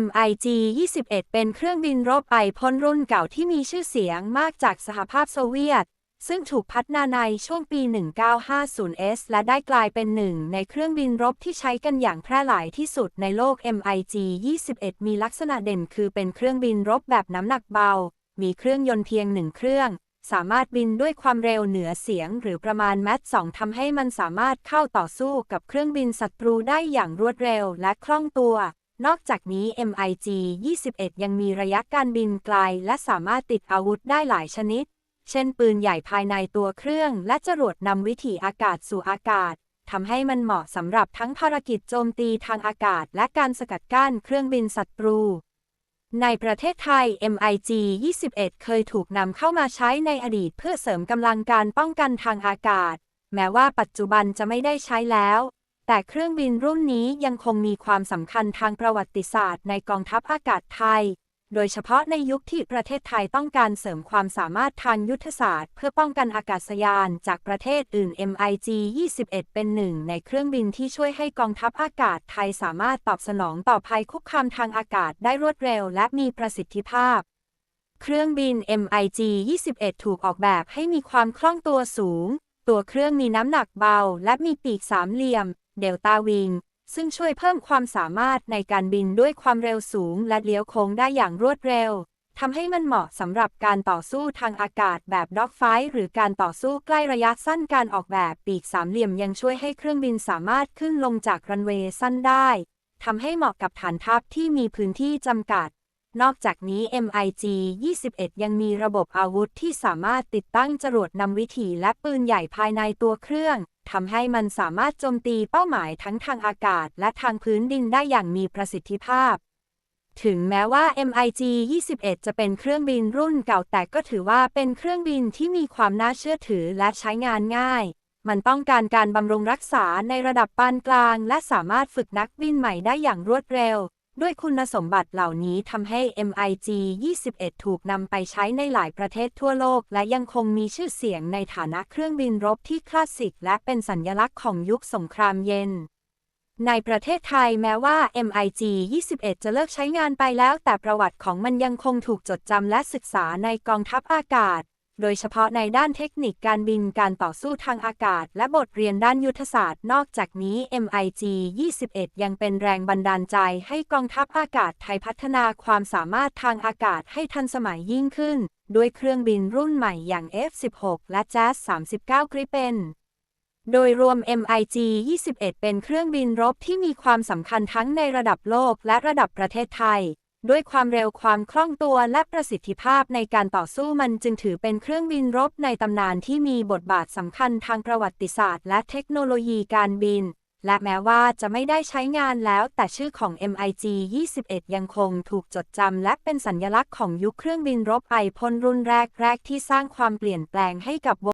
MiG 21 เป็นเครื่องบินรบไอพ่นรุ่นเก่าที่มีชื่อเสียงมากจากสหภาพโซเวียต ซึ่งถูกพัฒนาในช่วงปี 1950s และได้กลายเป็นหนึ่งในเครื่องบินรบที่ใช้กันอย่างแพร่หลายที่สุดในโลก MiG 21 มีลักษณะเด่นคือเป็นเครื่องบินรบแบบน้ำหนักเบา มีเครื่องยนต์เพียงหนึ่งเครื่อง สามารถบินด้วยความเร็วเหนือเสียง หรือประมาณแมต2ทำให้มันสามารถเข้าต่อสู้กับเครื่องบินศัตรูได้อย่างรวดเร็วและคล่องตัว นอกจากนี้ MiG 21 ยังมีระยะการบินไกล และสามารถติดอาวุธได้หลายชนิด เช่นปืนใหญ่ภายในตัวเครื่อง และจรวดนำวิถีอากาศสู่อากาศทำให้มันเหมาะสำหรับทั้งภารกิจโจมตีทางอากาศ และการสกัดกั้นเครื่องบินศัตรู ในประเทศไทย MiG 21 เคยถูกนำเข้ามาใช้ในอดีตเพื่อเสริมกำลังการป้องกันทางอากาศ แม้ว่าปัจจุบันจะไม่ได้ใช้แล้ว แต่เครื่องบินรุ่นนี้ยังคงมีความสำคัญทางประวัติศาสตร์ในกองทัพอากาศไทย โดยเฉพาะในยุคที่ประเทศไทยต้องการเสริมความสามารถทางยุทธศาสตร์ เพื่อป้องกันอากาศยานจากประเทศอื่น MiG 21 เป็นหนึ่งในเครื่องบินที่ช่วยให้กองทัพอากาศไทยสามารถตอบสนองต่อภัยคุกคามทางอากาศได้รวดเร็วและมีประสิทธิภาพเครื่องบิน MiG 21 ถูกออกแบบให้มีความคล่องตัวสูง ตัวเครื่องมีน้ำหนักเบา และมีปีกสามเหลี่ยม เดลต้าวิงซึ่งช่วยเพิ่มความสามารถในการบินด้วยความเร็วสูงและเลี้ยวโค้งได้อย่างรวดเร็วทำให้มันเหมาะสำหรับการต่อสู้ทางอากาศแบบด็อกไฟหรือการต่อสู้ใกล้ระยะสั้นการออกแบบปีกสามเหลี่ยมยังช่วยให้เครื่องบินสามารถขึ้นลงจากรันเวย์สั้นได้ทำให้เหมาะกับฐานทัพที่มีพื้นที่จำกัด นอกจากนี้ MiG 21 ยังมีระบบอาวุธที่สามารถติดตั้งจรวดนำวิถีและปืนใหญ่ภายในตัวเครื่องทำให้มันสามารถโจมตีเป้าหมายทั้งทางอากาศและทางพื้นดินได้อย่างมีประสิทธิภาพ ถึงแม้ว่า MiG 21 จะเป็นเครื่องบินรุ่นเก่าแต่ก็ถือว่าเป็นเครื่องบินที่มีความน่าเชื่อถือและใช้งานง่าย มันต้องการการบำรุงรักษาในระดับปานกลาง และสามารถฝึกนักบินใหม่ได้อย่างรวดเร็ว ด้วยคุณสมบัติเหล่านี้ทำให้ MiG 21 ถูกนำไปใช้ในหลายประเทศทั่วโลก และยังคงมีชื่อเสียงในฐานะเครื่องบินรบที่คลาสสิก และเป็นสัญลักษณ์ของยุคสงครามเย็น ในประเทศไทยแม้ว่า MiG 21 จะเลิกใช้งานไปแล้ว แต่ประวัติของมันยังคงถูกจดจำและศึกษาในกองทัพอากาศ โดยเฉพาะในด้านเทคนิคการบินการต่อสู้ทางอากาศ และบทเรียนด้านยุทธศาสตร์ นอกจากนี้ MiG 21 ยังเป็นแรงบันดาลใจให้กองทัพอากาศไทยพัฒนาความสามารถทางอากาศให้ทันสมัยยิ่งขึ้น ด้วยเครื่องบินรุ่นใหม่อย่าง F-16 และ Jazz 39 Gripen โดยรวม MiG 21 เป็นเครื่องบินรบที่มีความสำคัญทั้งในระดับโลกและระดับประเทศไทย ด้วยความเร็วความคล่องตัวและประสิทธิภาพในการต่อสู้มันจึงถือเป็นเครื่องบินรบในตำนานที่มีบทบาทสำคัญทางประวัติศาสตร์ และเทคโนโลยีการบิน และแม้ว่าจะไม่ได้ใช้งานแล้ว แต่ชื่อของ MiG 21 ยังคงถูกจดจำและเป็นสัญลักษณ์ของยุคเครื่องบินรบไอพ่นรุ่นแรก ๆ ที่สร้างความเปลี่ยนแปลงให้กับว